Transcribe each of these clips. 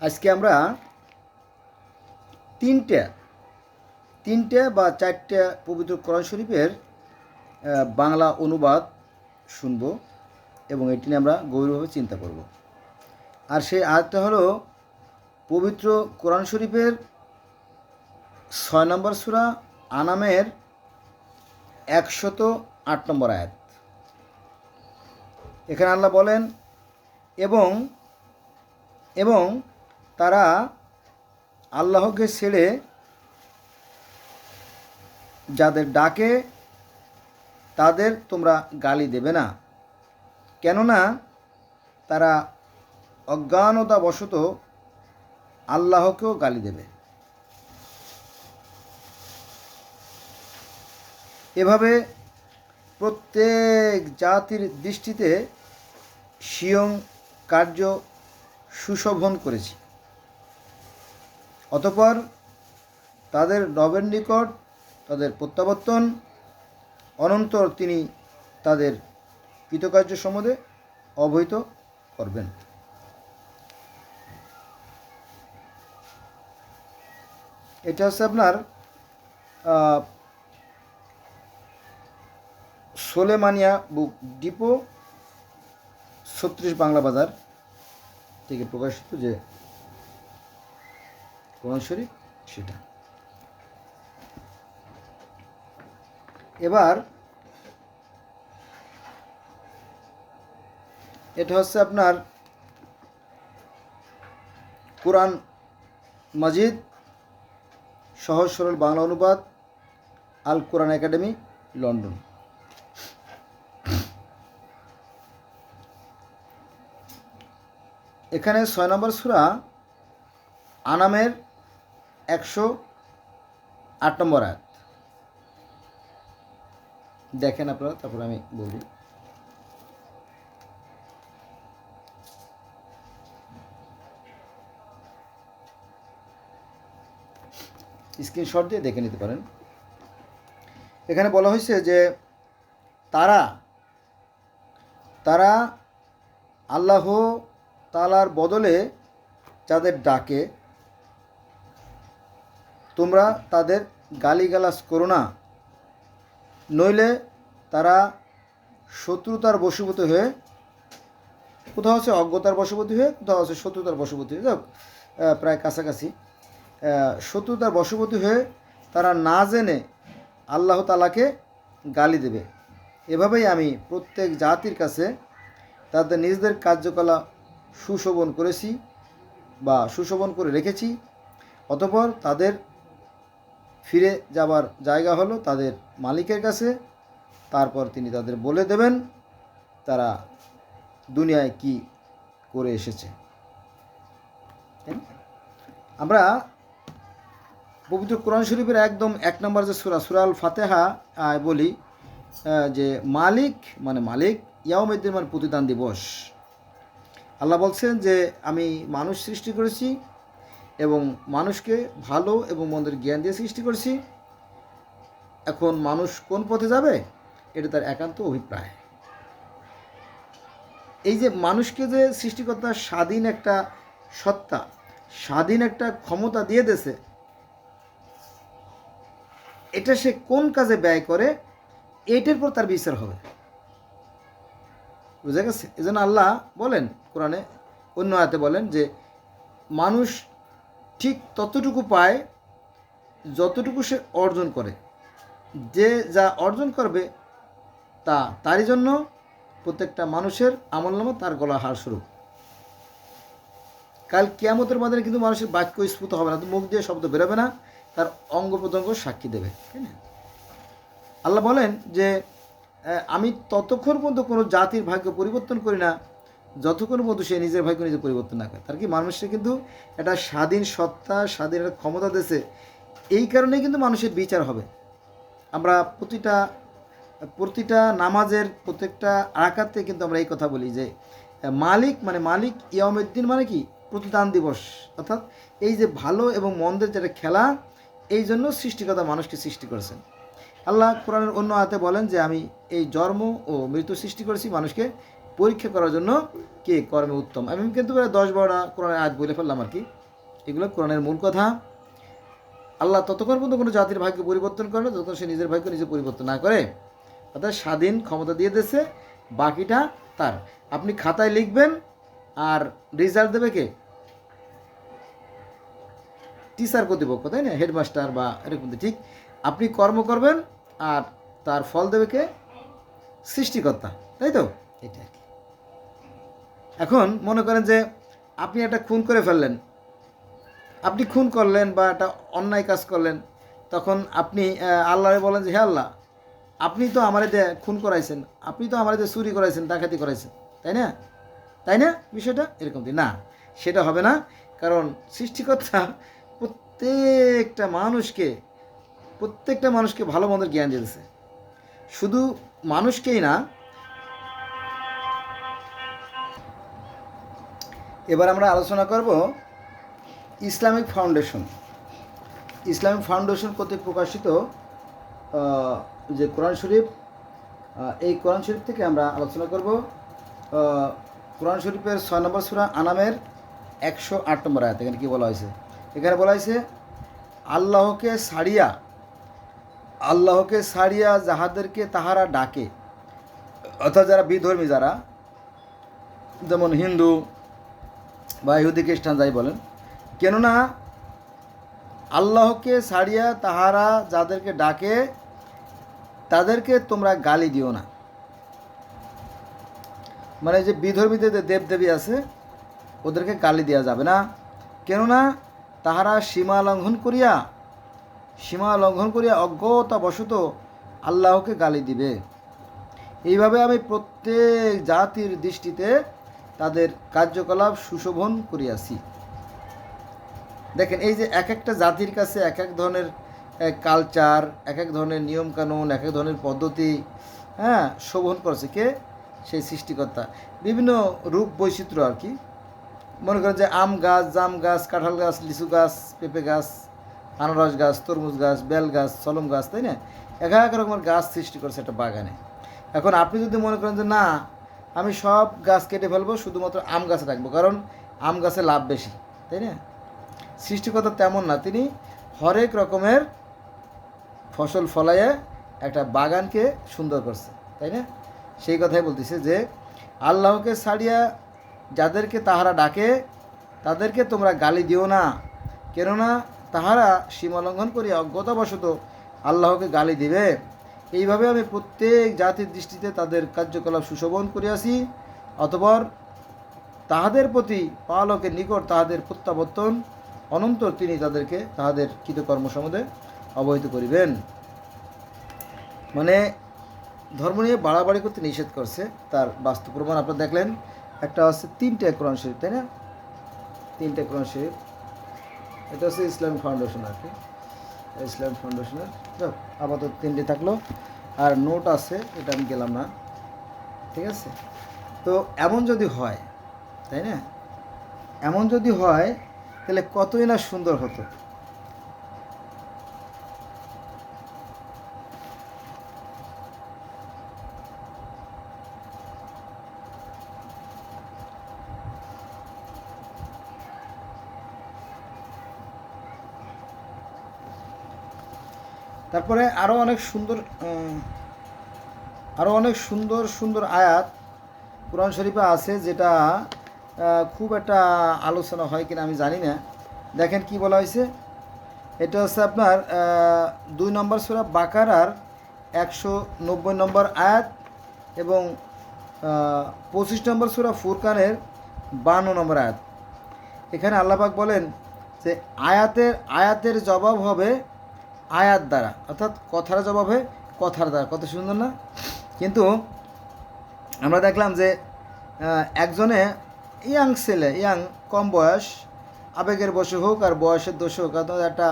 আজকে আমরা তিনটে তিনটে বা চারটে পবিত্র কোরআন শরীফের বাংলা অনুবাদ শুনব এবং এটি নিয়ে আমরা গভীরভাবে চিন্তা করব। আর সেই আয়াতটা হলো পবিত্র কোরআন শরীফের ছয় নম্বর সূরা আনামের একশত আট নম্বর আয়াত। এখানে আল্লাহ বলেন, এবং এবং তারা আল্লাহকে ছেড়ে যাদের ডাকে, তাদের তোমরা গালি দেবে না। কেননা তারা অজ্ঞানতাবশত আল্লাহকেও গালি দেবে। এভাবে প্রত্যেক জাতির দৃষ্টিতে স্বয়ং কার্য সুশোভন করেছি। অতপর তাদের নবের নিকট তাদের প্রত্যাবর্তন, অনন্তর তিনি তাদের কৃতকার্য সম্বন্ধে অবহিত করবেন। এটা হচ্ছে আপনার সোলেমানিয়া বুক ডিপো, ছত্রিশ বাংলা বাজার থেকে প্রকাশিত যে কোরআন শরীফ, সেটা। এবার, এটা হচ্ছে আপনার কোরআন মাজিদ, সহজ সরল বাংলা অনুবাদ, আল কোরআন একাডেমি, লন্ডন। এখানে ছয় নম্বর সূরা আনামের একশো আট নম্বর আয়াত। দেখেন আপনারা, তারপর আমি বলি। স্ক্রিনশট দিয়ে দেখে নিতে পারেন। এখানে বলা হয়েছে যে তারা তারা আল্লাহ তালার বদলে যাদের ডাকে তোমরা তাদের গালিগালাজ করো না। নইলে তারা শত্রুতার বশীভূত হয়ে, কোথাও হচ্ছে অজ্ঞতার বশবর্তী হয়ে, কোথাও হচ্ছে শত্রুতার বশবর্তী হয়ে। যাক প্রায় কাছাকাছি। শত্রুতার বশবর্তী হয়ে তারা না জেনে আল্লাহ তালাকে গালি দেবে। এভাবেই আমি প্রত্যেক জাতির কাছে তাদের নিজেদের কার্যকলাপ সুশোভন করেছি বা সুশোভন করে রেখেছি। অতপর তাদের ফিরে যাবার জায়গা হলো তাদের মালিকের কাছে। তারপর তিনি তাদের বলে দেবেন, তারা দুনিয়ায় কি করে এসেছে? আমরা পবিত্র কোরআন শরীফের একদম এক নম্বর যে সুরা সুরাল ফাতেহা বলি যে মালিক মানে মালিক ইয়াউমেদ্দিন মানে প্রতিদান দিবস। আল্লাহ বলছেন যে, আমি মানুষ সৃষ্টি করেছি এবং মানুষকে ভালো এবং মন্দের জ্ঞান দিয়ে সৃষ্টি করছি। এখন মানুষ কোন পথে যাবে? এটা তার একান্ত অভিপ্রায়। এই যে মানুষকে যে সৃষ্টিকর্তা স্বাধীন একটা সত্তা, স্বাধীন একটা ক্ষমতা দিয়ে দেছে এটা সে কোন কাজে ব্যয় করে? এটার পর তার বিচার হবে। বুঝা গেছে? এই জন্য আল্লাহ বলেন কোরআনে, অন্য আয়াতে বলেন যে, মানুষ ঠিক ততটুকু পায় যতটুকু সে অর্জন করে। যে যা অর্জন করবে তা তারই জন্য প্রত্যেকটা মানুষের আমলনামা তার গলা হার স্বরূপ। কাল কেয়ামতের মাধ্যমে কিন্তু মানুষের বাক্য স্ফুত হবে না মুখ দিয়ে শব্দ বেরোবে না, তার অঙ্গ প্রত্যঙ্গ সাক্ষী দেবে আল্লাহ বলেন যে আমি ততক্ষণ পর্যন্ত কোনো জাতির ভাগ্য পরিবর্তন করি না যতক্ষণ পর্যন্ত সে নিজের ভাইকে নিজে পরিবর্তন না করে, তার কি মানুষের কিন্তু একটা স্বাধীন সত্তা, স্বাধীন একটা ক্ষমতা দেশে এই কারণে কিন্তু মানুষের বিচার হবে। আমরা প্রতিটা প্রতিটা নামাজের প্রত্যেকটা আকাতে কিন্তু আমরা এই কথা বলি যে, মালিক মানে মালিক ইয়ামুদ্দিন মানে কি? প্রতিদান দিবস। অর্থাৎ এই যে ভালো এবং মন্দের যেটা খেলা, এই জন্য সৃষ্টিকর্তা মানুষকে সৃষ্টি করেছেন। আল্লাহ কোরআনের অন্য আয়াতে বলেন যে, আমি এই জন্ম ও মৃত্যু সৃষ্টি করেছি মানুষকে পরীক্ষা করার জন্য কে কর্মে উত্তম? আমি কিন্তু দশ বারোটা কোরআনের আয়াত বলে ফেললাম আর কি। এগুলো কোরআনের মূল কথা। আল্লাহ ততক্ষণ পর্যন্ত কোনো জাতির ভাগ্য পরিবর্তন করে না, যতক্ষণ সে নিজের ভাগ্য নিজে পরিবর্তন না করে। অর্থাৎ স্বাধীন ক্ষমতা দিয়ে দিয়েছে, বাকিটা তার। আপনি খাতায় লিখবেন আর রেজাল্ট দেবে কে? টিচার কর্তৃপক্ষ, তাই না? হেডমাস্টার বা এরকম ঠিক। আপনি কর্ম করবেন আর তার ফল দেবে কে? সৃষ্টিকর্তা, তাই তো? এটা এখন মনে করেন যে আপনি একটা খুন করে ফেললেন। আপনি খুন করলেন বা একটা অন্যায় কাজ করলেন, তখন আপনি আল্লাহরে বলেন যে, হে আল্লাহ, আপনি তো আমার দিয়ে খুন করাইছেন, আপনি তো আমার চুরি করাইছেন, ডাকাতি করাইছেন, তাই না? তাই না বিষয়টা? এরকম না, সেটা হবে না, কারণ সৃষ্টিকর্তা প্রত্যেকটা মানুষকে প্রত্যেকটা মানুষকে ভালো মন্দের জ্ঞান দিয়েছে। শুধু মানুষকেই না এবার আমরা আলোচনা করব ইসলামিক ফাউন্ডেশন। ইসলামিক ফাউন্ডেশন কর্তৃক প্রকাশিত যে কোরআন শরীফ এই কোরআন শরীফ থেকে আমরা আলোচনা করব। কোরআন শরীফের ছয় নম্বর সুরা আনামের একশো আট নম্বর আয়াত, এখানে কী বলা হয়েছে? এখানে বলা হয়েছে, আল্লাহকে সারিয়া আল্লাহকে সারিয়া যাহাদেরকে তাহারা ডাকে, অর্থাৎ যারা বিধর্মী যারা, যেমন হিন্দু বা ইহুদি খ্রিস্টান যাই বলেন। কেননা আল্লাহকে ছাড়িয়া তাহারা যাদেরকে ডাকে, তাদেরকে তোমরা গালি দিও না। মানে যে বিধর্মীদের দেবদেবী আছে, ওদেরকে গালি দেওয়া যাবে না। কেননা তাহারা সীমা লঙ্ঘন করিয়া, সীমা লঙ্ঘন করিয়া অজ্ঞতাবশত আল্লাহকে গালি দিবে। এইভাবে আমি প্রত্যেক জাতির দৃষ্টিতে তাদের কার্যকলাপ সুশোভন করিয়াছি। দেখেন, এই যে এক একটা জাতির কাছে এক এক ধরনের কালচার এক এক ধরনের নিয়মকানুন, এক এক ধরনের পদ্ধতি হ্যাঁ শোভন করছে। কে? সেই সৃষ্টিকর্তা। বিভিন্ন রূপ বৈচিত্র্য আর কি। মনে করেন যে আম গাছ, জাম গাছ, কাঁঠাল গাছ, লিচু গাছ, পেঁপে গাছ, আনারস গাছ, তরমুজ গাছ, বেল গাছ, সলম গাছ, তাই না? এক এক রকমের গাছ সৃষ্টি করছে একটা বাগানে। এখন আপনি যদি মনে করেন যে না আমি সব গাছ কেটে ফেলব, শুধুমাত্র আম গাছে রাখব, কারণ আম গাছে লাভ বেশি, তাই না? সৃষ্টিকর্তা তেমন না, তিনি হরেক রকমের ফসল ফলাইয়ে একটা বাগানকে সুন্দর করছে, তাই না? সেই কথাই বলতেছে যে, আল্লাহকে ছাড়িয়া যাদেরকে তাহারা ডাকে, তাদেরকে তোমরা গালি দিও না, কেননা তাহারা সীমালঙ্ঘন করিয়া অজ্ঞতাবশত আল্লাহকে গালি দিবে। এইভাবে আমি প্রত্যেক জাতির দৃষ্টিতে তাদের কার্যকলাপ সুশোভন করিয়াছি অতপর তাহাদের প্রতি পালকের নিকট তাহাদের প্রত্যাবর্তন, অনন্তর তিনি তাদেরকে তাহাদের কৃতকর্ম সম্বন্ধে অবহিত করিবেন। মানে ধর্ম নিয়ে বাড়াবাড়ি করতে নিষেধ করছে, তার বাস্তব প্রমাণ আপনারা দেখলেন। একটা হচ্ছে তিনটে কোরআন শরীফ, তাই না? তিনটে কোরআন শরীফ। এটা হচ্ছে ইসলামিক ফাউন্ডেশন আর কি। ইসলাম ফাউন্ডেশনের। যাক, আপাতত তিনটে থাকল। আর নোট আছে এটা আমি গেলাম না। ঠিক আছে? তো এমন যদি হয় তাই না? এমন যদি হয় তাহলে কতই না সুন্দর হতো। তারপরে আরও অনেক সুন্দর আরও অনেক সুন্দর সুন্দর আয়াত কোরআন শরীফে আছে যেটা খুব একটা আলোচনা হয় কিনা আমি জানি না। দেখেন কি বলা হয়েছে? এটা হচ্ছে আপনার দুই নম্বর সুরা বাকারার একশো নব্বই নম্বর আয়াত এবং পঁচিশ নম্বর সুরা ফুরকানের বান্ন নম্বর আয়াত। এখানে আল্লাপাক বলেন যে আয়াতের আয়াতের জবাব হবে আয়াত দ্বারা, অর্থাৎ কথার জবাব হয় কথার দ্বারা, কত সুন্দর না? কিন্তু আমরা দেখলাম যে একজনে ইয়াং ছেলে, ইয়াং, কম বয়স, আবেগের বসে হোক আর বয়সের দোষ হোক, অর্থাৎ একটা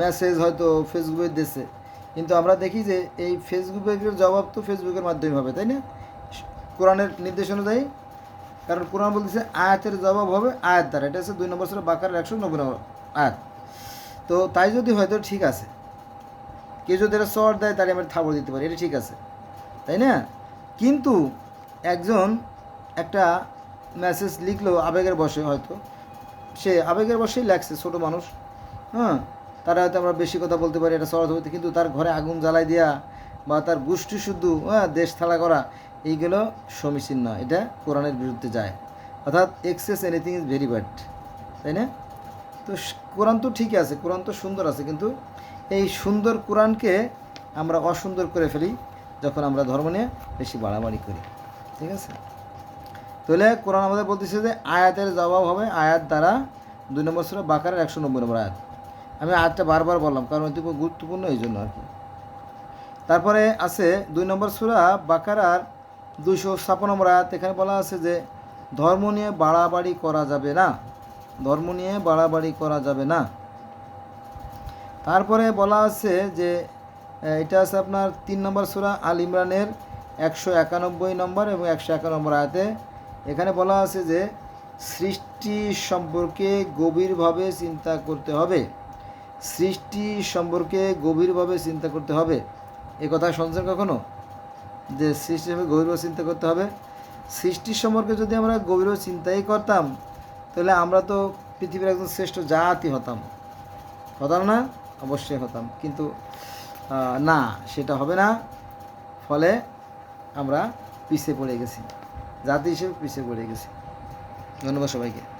মেসেজ হয়তো ফেসবুকে দিচ্ছে কিন্তু আমরা দেখি যে এই ফেসবুকের জবাব তো ফেসবুকের মাধ্যমে হবে, তাই না? কোরআনের নির্দেশ অনুযায়ী, কারণ কোরআন বলতেছে আয়াতের জবাব হবে আয়াত দ্বারা। এটা হচ্ছে দুই নম্বর ছিল বাকার একশো নব্বই নম্বর আয়াত। তো তাই যদি হয়তো ঠিক আছে। কেউ যদি এটা শর্ট দেয়, তাহলে আমরা থাবড় দিতে পারি, এটা ঠিক আছে। তাই না? কিন্তু একজন একটা মেসেজ লিখলো আবেগের বসে হয়তো। সে আবেগের বসেই লেখছে, ছোটো মানুষ। হ্যাঁ? তারা হয়তো আমরা বেশি কথা বলতে পারি, এটা সরদ হইতে। কিন্তু তার ঘরে আগুন জ্বালাই দেওয়া বা তার গোষ্ঠী শুদ্ধ হ্যাঁ দেশ থালা করা, এইগুলো সমীচীন নয়। এটা কোরআনের বিরুদ্ধে যায়। অর্থাৎ excess anything is very bad তাই না? তো কোরআন তো ঠিকই আছে, কোরআন তো সুন্দর আছে, কিন্তু এই সুন্দর কোরআনকে আমরা অসুন্দর করে ফেলি যখন আমরা ধর্ম নিয়ে বেশি বাড়াবাড়ি করি, ঠিক আছে? তাহলে কোরআন আমাদের বলতেছে যে আয়াতের জবাব হবে আয়াত দ্বারা দুই নম্বর সুরা বাকারের একশো নব্বই নম্বর আয়াত। আমি আয়াতটা বারবার বললাম, কারণ খুব গুরুত্বপূর্ণ এই জন্য আর কি তারপরে আছে দুই নম্বর সুরা বাকারার দুইশো ছাপ্পান্ন নম্বর আয়াত, এখানে বলা আছে যে ধর্ম নিয়ে বাড়াবাড়ি করা যাবে না। ধর্ম নিয়ে বাড়াবাড়ি করা যাবে না। তারপরে বলা আছে যে এটা আছে আপনার তিন নম্বর সুরা আল ইমরানের একশো একানব্বই নম্বর এবং একশো একান্ন নম্বর আয়াতে। এখানে বলা আছে যে, সৃষ্টি সম্পর্কে গভীরভাবে চিন্তা করতে হবে। সৃষ্টি সম্পর্কে গভীরভাবে চিন্তা করতে হবে। এ কথা শুনছেন কখনো? যে, সৃষ্টি সম্পর্কে গভীরভাবে চিন্তা করতে হবে। সৃষ্টির সম্পর্কে যদি আমরা গভীরভাবে চিন্তাই করতাম তাহলে আমরা তো পৃথিবীর একজন শ্রেষ্ঠ জাতি হতাম। হতাম না? অবশ্যই হতাম। কিন্তু না, সেটা হবে না। ফলে আমরা পিছিয়ে পড়ে গেছি। জাতি হিসেবে পিছিয়ে পড়ে গেছি। ধন্যবাদ সবাইকে।